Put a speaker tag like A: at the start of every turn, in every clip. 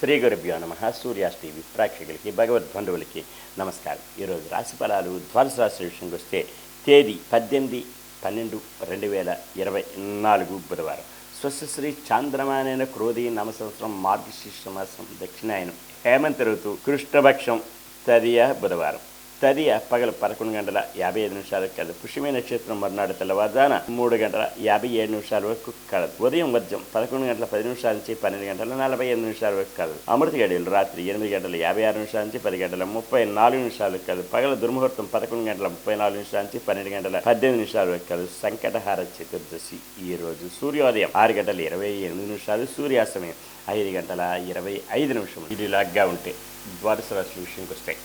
A: శ్రీ గురుభ్యో నమ. సూర్యాస్ టీవీ ప్రేక్షకులకి భగవద్బంధువులకి నమస్కారం. ఈరోజు రాశి ఫలాలు ద్వాదశ రాశి విషయంకి వస్తే తేదీ పద్దెనిమిది పన్నెండు రెండు వేల ఇరవై నాలుగు బుధవారం. స్వస్శ్రీ చాంద్రమానైన క్రోధి నమ సంవత్సరం మార్గశీర్ష మాసం దక్షిణాయనం. హేమంత ఋతు కృష్ణపక్షం తదియ బుధవారం. తదియ పగలు పదకొండు గంటల యాభై ఐదు నిమిషాలకు కలదు. పుష్యమైన నక్షత్రం మరునాడు తెల్లవారుజాన మూడు గంటల యాభై ఏడు నిమిషాల వరకు కలదు. ఉదయం వద్యం పదకొండు గంటల పది నిమిషాల నుంచి పన్నెండు గంటల నలభై ఐదు నిమిషాల వరకు కలదు. అమృత గడియలు రాత్రి ఎనిమిది గంటల యాభై ఆరు నిమిషాల నుంచి పది గంటల ముప్పై నాలుగు నిమిషాలకు కలదు. పగల దుర్ముహూర్తం పదకొండు గంటల ముప్పై నాలుగు నిమిషాల నుంచి పన్నెండు గంటల పద్దెనిమిది నిమిషాల వరకు కలదు. సంకటహార చతుర్దశి ఈ రోజు సూర్యోదయం. ఆరు గంటల ఇరవై ఎనిమిది నిమిషాలు సూర్యాస్తమయం. ఐదు గంటల ఇరవై ఐదు నిమిషం ఇది లాగ్గా ఉంటే ద్వాదశ రాశి విషయంకి వస్తాయి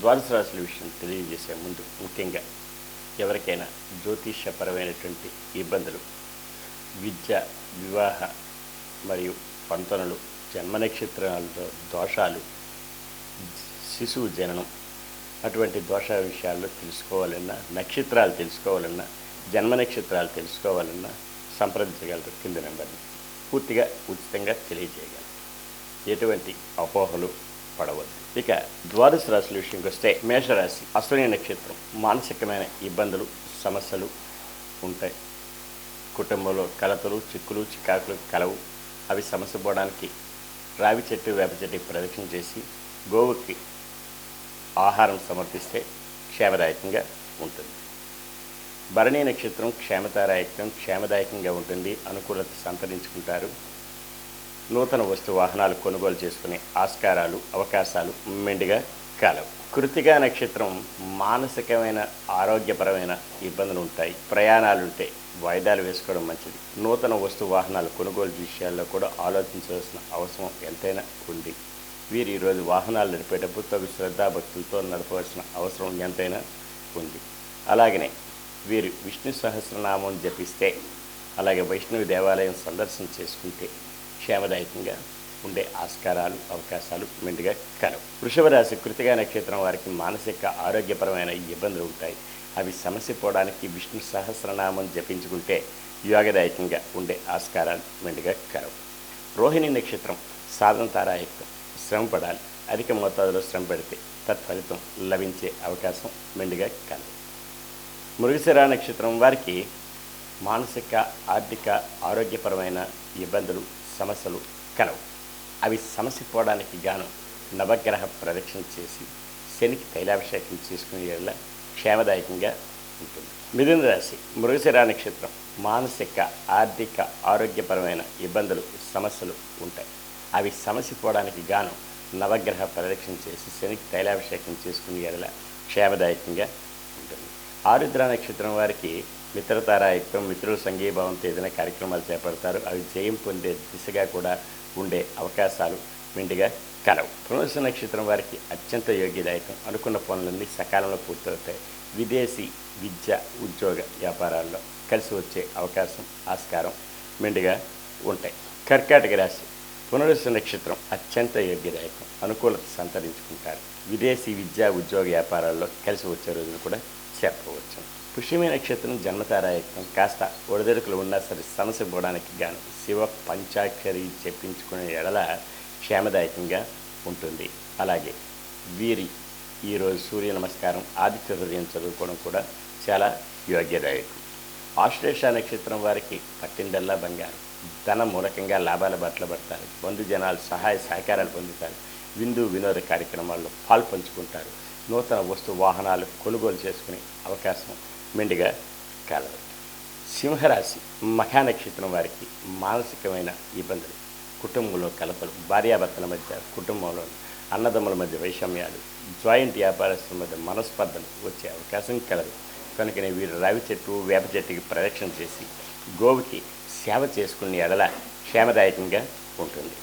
A: ద్వాదశ రాశుల విషయం తెలియజేసే ముందు ముఖ్యంగా ఎవరికైనా జ్యోతిష్యపరమైనటువంటి ఇబ్బందులు విద్య వివాహ మరియు పంతనలు జన్మ నక్షత్రాలతో దోషాలు శిశువు జననం అటువంటి దోష విషయాల్లో తెలుసుకోవాలన్నా నక్షత్రాలు తెలుసుకోవాలన్నా జన్మ నక్షత్రాలు తెలుసుకోవాలన్నా సంప్రదించగలరు కింద నెంబర్ని. పూర్తిగా ఉచితంగా తెలియజేయగలరు. ఎటువంటి అపోహలు పడవద్దు. ఇక ద్వాదశ రాశుల విషయంకి వస్తే మేషరాశి అశ్విని నక్షత్రం మానసికమైన ఇబ్బందులు సమస్యలు ఉంటాయి. కుటుంబంలో కలతలు చిక్కులు చికాకులు కలవు. అవి సమస్య పోవడానికి రావి చెట్టు వేప చెట్టు ప్రదక్షిణ చేసి గోవుకి ఆహారం సమర్పిస్తే క్షేమదాయకంగా ఉంటుంది. భరణీయ నక్షత్రం క్షేమతారాయకం క్షేమదాయకంగా ఉంటుంది. అనుకూలత సంతరించుకుంటారు. నూతన వస్తు వాహనాలు కొనుగోలు చేసుకునే ఆస్కారాలు అవకాశాలు మెండుగా కలవు. కృతిగా నక్షత్రం మానసికమైన ఆరోగ్యపరమైన ఇబ్బందులు ఉంటాయి. ప్రయాణాలు ఉంటే వాయిదాలు వేసుకోవడం మంచిది. నూతన వస్తు వాహనాలు కొనుగోలు విషయాల్లో కూడా ఆలోచించవలసిన అవసరం ఎంతైనా ఉంది. వీరు ఈరోజు వాహనాలు నడిపేటప్పుడు తగు శ్రద్ధాభక్తులతో నడపవలసిన అవసరం ఎంతైనా ఉంది. అలాగనే వీరు విష్ణు సహస్రనామం జపిస్తే అలాగే వైష్ణవి దేవాలయం సందర్శన చేసుకుంటే క్షేమదాయకంగా ఉండే ఆస్కారాలు అవకాశాలు మెండుగా కలవు వృషభ రాశి కృతిగా నక్షత్రం వారికి మానసిక ఆరోగ్యపరమైన ఇబ్బందులు ఉంటాయి. అవి సమస్య పోవడానికి విష్ణు సహస్రనామం జపించుకుంటే యోగదాయకంగా ఉండే ఆస్కారాలు మెండుగా కలవు రోహిణి నక్షత్రం సాధన తారాయుక్తం శ్రమ పడాలి. అధిక మోతాదులో శ్రమ పెడితే తత్ఫలితం లభించే అవకాశం మెండుగా కలవు మృగశిర నక్షత్రం వారికి మానసిక ఆర్థిక ఆరోగ్యపరమైన ఇబ్బందులు సమస్యలు కలవు. అవి సమస్య పోవడానికి గాను నవగ్రహ ప్రదక్షిణ చేసి శనికి తైలాభిషేకం చేసుకునే వల్ల క్షేమదాయకంగా ఉంటుంది. మిథున రాశి మృగశిరా నక్షత్రం మానసిక ఆర్థిక ఆరోగ్యపరమైన ఇబ్బందులు సమస్యలు ఉంటాయి. అవి సమస్య పోవడానికి గాను నవగ్రహ ప్రదక్షిణ చేసి శనికి తైలాభిషేకం చేసుకునే ఎడల క్షేమదాయకంగా ఉంటుంది. ఆరుద్ర నక్షత్రం వారికి మిత్రతారాయత్వం మిత్రుల సంఘీభావంతో ఏదైనా కార్యక్రమాలు చేపడతారు. అవి జయం పొందే దిశగా కూడా ఉండే అవకాశాలు మెండుగా కలవు. పునర్స నక్షత్రం వారికి అత్యంత యోగ్యదాయకం. అనుకున్న పనులన్నీ సకాలంలో పూర్తవుతాయి. విదేశీ విద్య ఉద్యోగ వ్యాపారాల్లో కలిసి వచ్చే అవకాశం ఆస్కారం మెండుగా ఉంటాయి. కర్కాటక రాశి పునరుస నక్షత్రం అత్యంత యోగ్యదాయకం. అనుకూలత సంతరించుకుంటారు. విదేశీ విద్యా ఉద్యోగ వ్యాపారాల్లో కలిసి వచ్చే రోజులు కూడా చెప్పవచ్చు. పుష్యమి నక్షత్రం జన్మతారాయత్వం. కాస్త ఒడిదొడుకులు ఉన్నా సరే సమస్య పోవడానికి గాను శివ పంచాక్షరి చెప్పించుకునే ఎడల క్షేమదాయకంగా ఉంటుంది. అలాగే వీరి ఈరోజు సూర్య నమస్కారం ఆదిత్య హృదయం చదువుకోవడం కూడా చాలా యోగ్యదాయకం. ఆశ్లేష నక్షత్రం వారికి పట్టిందల్లా బంగారం. ధన మూలకంగా లాభాల బట్టలు పడతారు. బంధు జనాలు సహాయ సహకారాలు పొందుతారు. విందు వినోద కార్యక్రమాల్లో పాల్పంచుకుంటారు నూతన వస్తు వాహనాలు కొనుగోలు చేసుకునే అవకాశం మెండుగా కలదు సింహరాశి మఖానక్షత్రం వారికి మానసికమైన ఇబ్బందులు. కుటుంబంలో కలపలు భార్యాభర్తల మధ్య కుటుంబంలో అన్నదమ్ముల మధ్య వైషమ్యాలు జాయింట్ వ్యాపారస్తుల మధ్య మనస్పర్ధలు వచ్చే అవకాశం కలదు. కనుకనే వీరు రావి చెట్టు వేప చెట్టుకి ప్రదక్షిణ చేసి గోవుకి సేవ చేసుకునే ఎడల క్షేమదాయకంగా ఉంటుంది.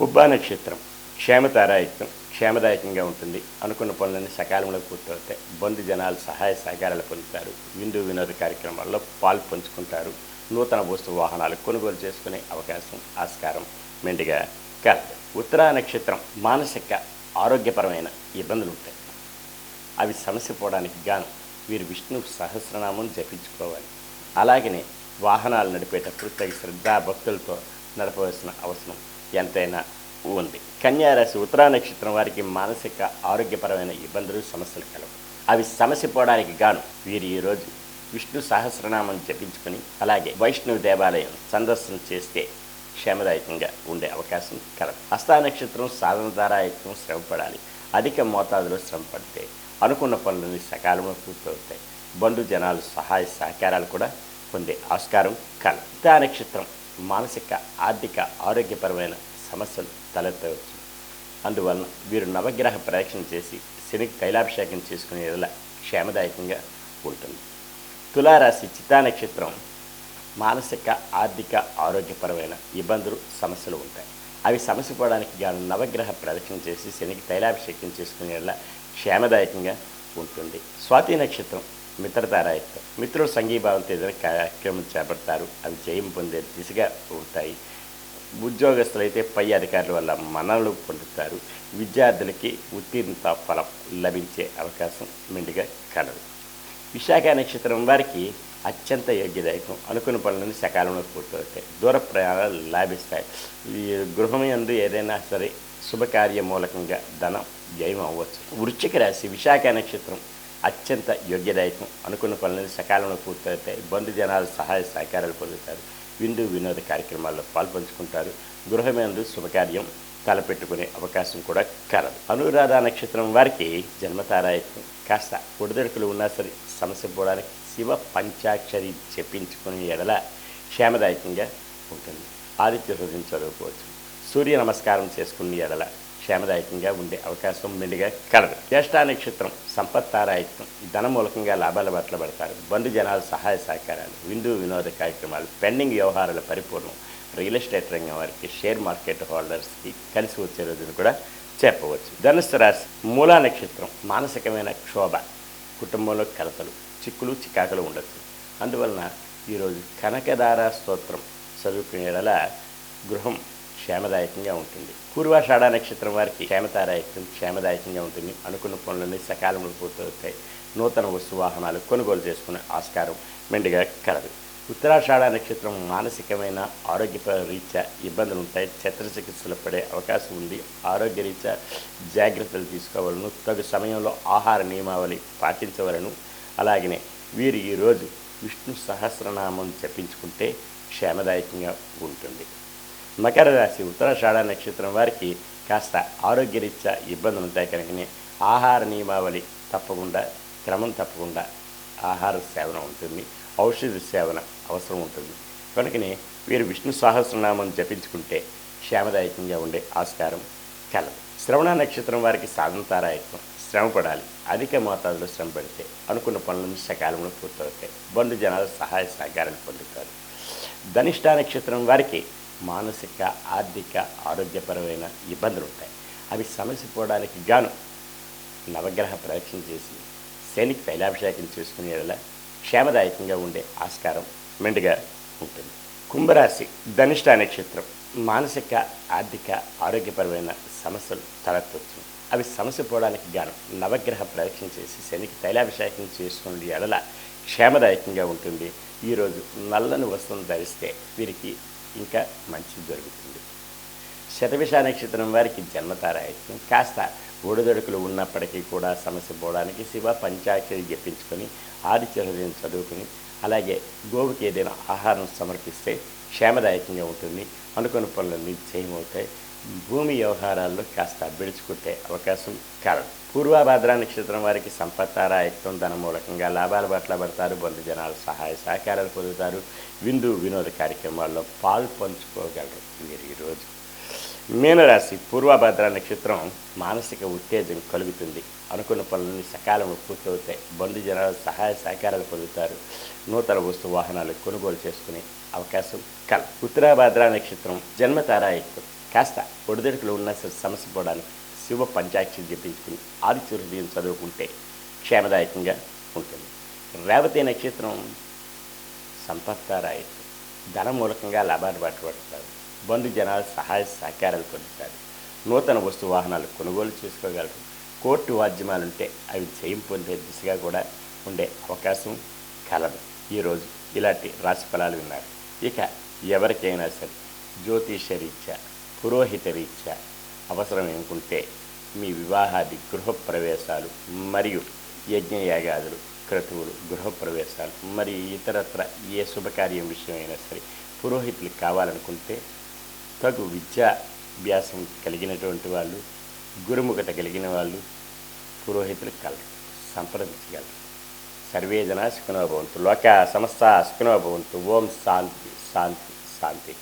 A: పుబ్బా నక్షత్రం క్షేమతారాయుక్తం క్షేమదాయకంగా ఉంటుంది. అనుకున్న పనులన్నీ సకాలంలో పూర్తవుతాయి. బంధు జనాలు సహాయ సహకారాలు పొందుతారు. విందు వినోద కార్యక్రమాల్లో పాలు పంచుకుంటారు. నూతన వస్తు వాహనాలు కొనుగోలు చేసుకునే అవకాశం ఆస్కారం మెండుగా కలదు ఉత్తరా నక్షత్రం మానసిక ఆరోగ్యపరమైన ఇబ్బందులు ఉంటాయి. అవి సమస్య పోవడానికి గాను వీరు విష్ణు సహస్రనామం జపించుకోవాలి. అలాగనే వాహనాలు నడిపేటప్పుడు తగి శ్రద్ధా భక్తులతో నడపవలసిన అవసరం ఎంతైనా ఉంది. కన్యారాశి ఉత్తరా నక్షత్రం వారికి మానసిక ఆరోగ్యపరమైన ఇబ్బందులు సమస్యలు కలవు. అవి సమస్య పోవడానికి గాను వీరు ఈరోజు విష్ణు సహస్రనామం జపించుకొని అలాగే వైష్ణవ దేవాలయం సందర్శన చేస్తే క్షేమదాయకంగా ఉండే అవకాశం కలదు. హస్తా నక్షత్రం సాధన శ్రమపడాలి. అధిక మోతాదులో శ్రమ పడితే అనుకున్న పనులన్నీ సకాలంలో పూర్తవుతాయి. బంధు జనాలు సహాయ సహకారాలు కూడా పొందే ఆస్కారం కలదు. హస్తా నక్షత్రం మానసిక ఆర్థిక ఆరోగ్యపరమైన సమస్యలు తలెత్తవు అందువలన వీరు నవగ్రహ ప్రదక్షిణ చేసి శనికి తైలాభిషేకం చేసుకునే ఎడల క్షేమదాయకంగా ఉంటుంది తులారాశి చిత్తా నక్షత్రం మానసిక ఆర్థిక ఆరోగ్యపరమైన ఇబ్బందులు సమస్యలు ఉంటాయి. అవి సమస్య పోవడానికి గాను నవగ్రహ ప్రదక్షిణ చేసి శనికి తైలాభిషేకం చేసుకునే ఎడల క్షేమదాయకంగా ఉంటుంది. స్వాతి నక్షత్రం మిత్రతారాయత్వం. మిత్రులు సంఘీభావంతో ఏదైనా కార్యక్రమం చేపడతారు. అవి జయం పొందే దిశగా ఉంటాయి. ఉద్యోగస్తులైతే పై అధికారుల వల్ల మనలు పొందుతారు. విద్యార్థులకి ఉత్తీర్ణత ఫలం లభించే అవకాశం మెండుగా కలదు. విశాఖ నక్షత్రం వారికి అత్యంత యోగ్యదాయకం. అనుకున్న పనులను సకాలంలో పూర్తవుతాయి. దూర ప్రయాణాలు లాభిస్తాయి. ఈ గృహం యందు ఏదైనా సరే శుభకార్య మూలకంగా ధనం జయం అవ్వచ్చు. వృశ్చిక రాశి విశాఖ నక్షత్రం అత్యంత యోగ్యదాయకం. అనుకున్న పనులను సకాలంలో పూర్తవుతాయి. బంధు జనాలు సహాయ సహకారాలు పొందుతారు. విందు వినోద కార్యక్రమాల్లో పాల్పంచుకుంటారు. గృహమేందు శుభకార్యం తలపెట్టుకునే అవకాశం కూడా కలదు. అనురాధ నక్షత్రం వారికి జన్మతారాయత్వం. కాస్త ఒడిదొడుకులు ఉన్నా సరే సమస్య పోవడానికి శివ పంచాక్షరి చెప్పించుకునే ఎడల క్షేమదాయకంగా ఉంటుంది. ఆదిత్య హృదయం చదువుకోవచ్చు. సూర్య నమస్కారం చేసుకునే ఎడల క్షేమదాయకంగా ఉండే అవకాశం మెండుగా కలదు. జ్యేష్ఠా నక్షత్రం సంపత్తారాయత్వం ధన మూలకంగా లాభాల బట్ల పడతారు. బంధు జనాల సహాయ సహకారాలు విందు వినోద కార్యక్రమాలు పెండింగ్ వ్యవహారాల పరిపూర్ణం రియల్ ఎస్టేట్ రంగం వారికి షేర్ మార్కెట్ హోల్డర్స్కి కలిసి వచ్చే రోజును కూడా చెప్పవచ్చు. ధనుస్సు రాశి మూలా నక్షత్రం మానసికమైన క్షోభ కుటుంబంలో కలతలు చిక్కులు చికాకులు ఉండొచ్చు. అందువలన ఈరోజు కనకదార స్తోత్రం చదువుకునేలా గృహం క్షేమదాయకంగా ఉంటుంది. పూర్వాషాఢ నక్షత్రం వారికి క్షేమతారాయకం క్షేమదాయకంగా ఉంటుంది. అనుకున్న పనులన్నీ సకాలంలో పూర్తవుతాయి. నూతన వస్తు వాహనాలు కొనుగోలు చేసుకునే ఆస్కారం మెండుగా కలదు. ఉత్తరాషాఢ నక్షత్రం మానసికమైన ఆరోగ్య రీత్యా ఇబ్బందులు ఉంటాయి. చిత్రచికిత్సలు పడే అవకాశం ఉంది. ఆరోగ్య రీత్యా జాగ్రత్తలు తీసుకోవాలను తగు సమయంలో ఆహార నియమావళి పాటించవలను. అలాగనే వీరు ఈరోజు విష్ణు సహస్రనామం జపించుకుంటే క్షేమదాయకంగా ఉంటుంది. మకర రాశి ఉత్తరాషాఢ నక్షత్రం వారికి కాస్త ఆరోగ్యరీత్యా ఇబ్బందులు ఉంటాయి కనుకనే ఆహార నియమావళి తప్పకుండా క్రమం తప్పకుండా ఆహార సేవన ఉంటుంది ఔషధ సేవన అవసరం ఉంటుంది. కనుకనే వీరు విష్ణు సహస్రనామం జపించుకుంటే క్షేమదాయకంగా ఉండే ఆస్కారం కలదు. శ్రవణ నక్షత్రం వారికి సాధనతారాయకం శ్రమ పడాలి అధిక మోతాదులో శ్రమ పడితే అనుకున్న పనులను సకాలంలో పూర్తవుతాయి బంధు జనాలు సహాయ సహకారాలు పొందుతారు. ధనిష్ట నక్షత్రం వారికి మానసిక ఆర్థిక ఆరోగ్యపరమైన ఇబ్బందులు ఉంటాయి అవి సమస్య పోవడానికి గాను నవగ్రహ ప్రదక్షిణ చేసి శనికి తైలాభిషేకం చేసుకునేలా క్షేమదాయకంగా ఉండే ఆస్కారం మెండుగా ఉంటుంది. కుంభరాశి ధనిష్ట నక్షత్రం మానసిక ఆర్థిక ఆరోగ్యపరమైన సమస్యలు తలెత్తవచ్చు అవి సమస్య పోవడానికి గాను నవగ్రహ ప్రదక్షిణ చేసి శనికి తైలాభిషేకం చేసుకునే ఎడల క్షేమదాయకంగా ఉంటుంది. ఈరోజు నల్లని వస్త్రం ధరిస్తే వీరికి ఇంకా మంచి జరుగుతుంది. శతవిష నక్షత్రం వారికి జన్మతారాయత్వం కాస్త ఒడిదొడుకులు ఉన్నప్పటికీ కూడా సమస్య పోవడానికి శివ పంచాక్షరి జపించుకొని ఆదిత్య చదువుకొని చదువుకుని అలాగే గోవుకి ఏదైనా ఆహారం సమర్పిస్తే క్షేమదాయకంగా ఉంటుంది. అనుకున్న పనులన్నీ చేయమవుతాయి భూమి వ్యవహారాల్లో కాస్త బిడుచుకుంటే అవకాశం కలదు పూర్వభద్రా నక్షత్రం వారికి సంపత్తారాయత్వం ధన మూలకంగా లాభాల పట్ల పడతారు బంధు జనాలు సహాయ సహకారాలు పొందుతారు విందు వినోద కార్యక్రమాల్లో పాలు పంచుకోగలరు. మీరు ఈరోజు మీనరాశి పూర్వభద్ర నక్షత్రం మానసిక ఉత్తేజం కలుగుతుంది. అనుకున్న పనులన్నీ సకాలంలో పూర్తవుతాయి. బంధు జనాలు సహాయ సహకారాలు పొందుతారు. నూతన వస్తు వాహనాలు కొనుగోలు చేసుకునే అవకాశం కల ఉత్తరాభద్ర నక్షత్రం జన్మతారాయకం కాస్త ఒడిదొడుకులు ఉన్న సమస్య పోవడానికి శివ పంచాక్షి జపించుకుని ఆదిత్య చదువుకుంటే క్షేమదాయకంగా ఉంటుంది. రేవతి నక్షత్రం సంపత్తారాయకం ధన మూలకంగా లాభాలు పట్టుబడతారు. బంధు జనాలు సహాయ సహకారాలు పొందుతారు. నూతన వస్తు వాహనాలు కొనుగోలు చేసుకోగలరు. కోర్టు వాద్యమాలుంటే అవి జయం పొందే దిశగా కూడా ఉండే అవకాశం కలదు. ఈరోజు ఇలాంటి రాశి ఫలాలు విన్నారు. ఇక ఎవరికైనా సరే జ్యోతిష రీత్యా పురోహిత రీత్యా అవసరం ఏముకుంటే మీ వివాహాది గృహప్రవేశాలు మరియు యజ్ఞయాగాదులు క్రతువులు గృహప్రవేశాలు మరియు ఇతరత్ర ఏ శుభకార్యం విషయమైనా సరే పురోహితులు కావాలనుకుంటే తగు విద్యాభ్యాసం కలిగినటువంటి వాళ్ళు గురుముఖత కలిగిన వాళ్ళు పురోహితులు కలరు సంప్రదించగలరు. సర్వే జనా భవంతు. లోక సమస్త సుఖనోభవంతు ఓం శాంతి శాంతి శాంతి.